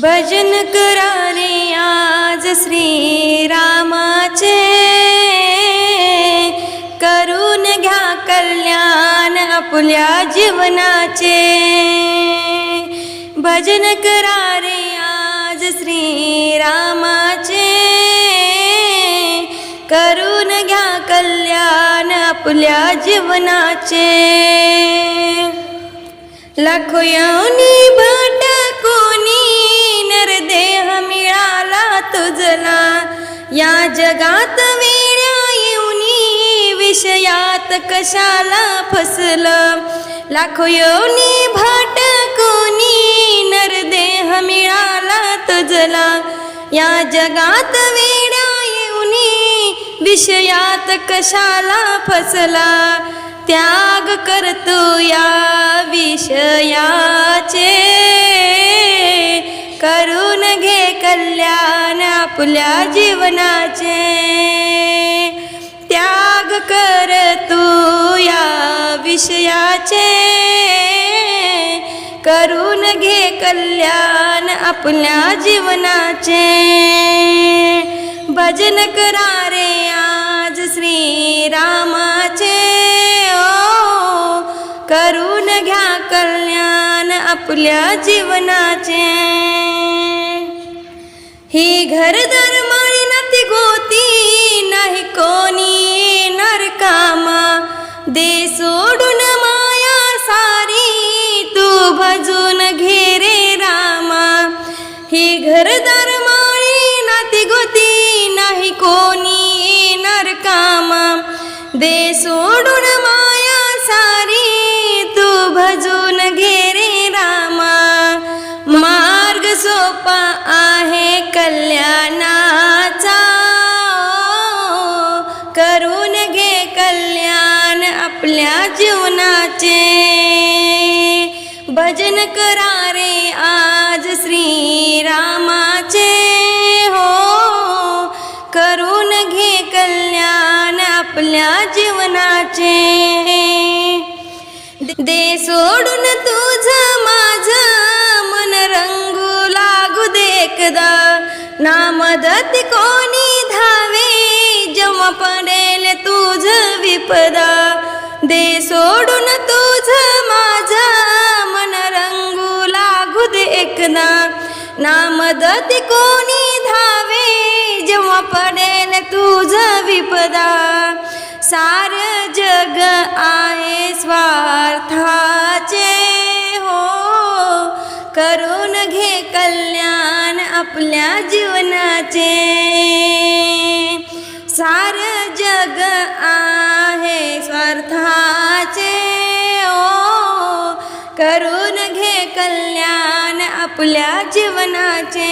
भजन करा रे आज श्री रामाचे करून घ्या कल्याण आपल्या जीवनाचे. भजन करा रे आज श्री रामाचे करून घ्या कल्याण आपल्या जीवनाचे. लाखो योनी तुझला या जगात वेड्या येऊनी विषयात कशाला फसलं? लाखो येवनी भाट कोणी नरदेह मिळाला तुझला या जगात वेड्या येऊनी विषयात कशाला फसला? त्याग करतो आपल्या जीवनाचे. त्याग कर तू या विषयाचे. करून घे कल्याण आपल्या जीवनाचे. भजन करा रे आज श्री रामाचे ओ करून घ्या कल्याण आपल्या जीवनाचे. ही घर माळी नाती गोती नाही कोणी येणार कामा. दे सोडून माया सारी तू भजून घे रे रामा. ही घर माळी नाती गोती नाही कोणी येणार कामा. दे सोडून आपल्या जीवनाचे भजन करा रे आज श्री रामाचे हो करून घे कल्याण आपल्या जीवनाचे. दे सोडून तुझ माझ मन रंगू लागू देखदा ना मदत कोणी धावे जम पडेल तुझ विपदा. दे सोडून तुझ माझा मन रंगू लागू दे एकदा ना मदत कोणी धावे जेव्हा पडेल तुझ विपदा. सार जग आहे स्वार्थाचे हो. करून घे कल्याण आपल्या जीवनाचे. करून घे कल्याण आपल्या जीवनाचे.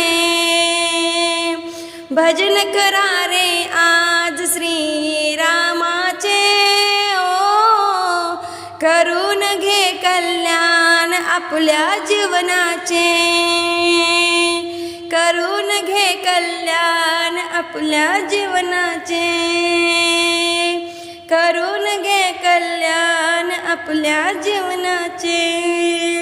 भजन करा रे आज श्री रामाचे ओ करून घे कल्याण आपल्या जीवनाचे. करून घे कल्याण आपल्या जीवनाचे. करून घे कल्याण आपल्या जीवनाचे.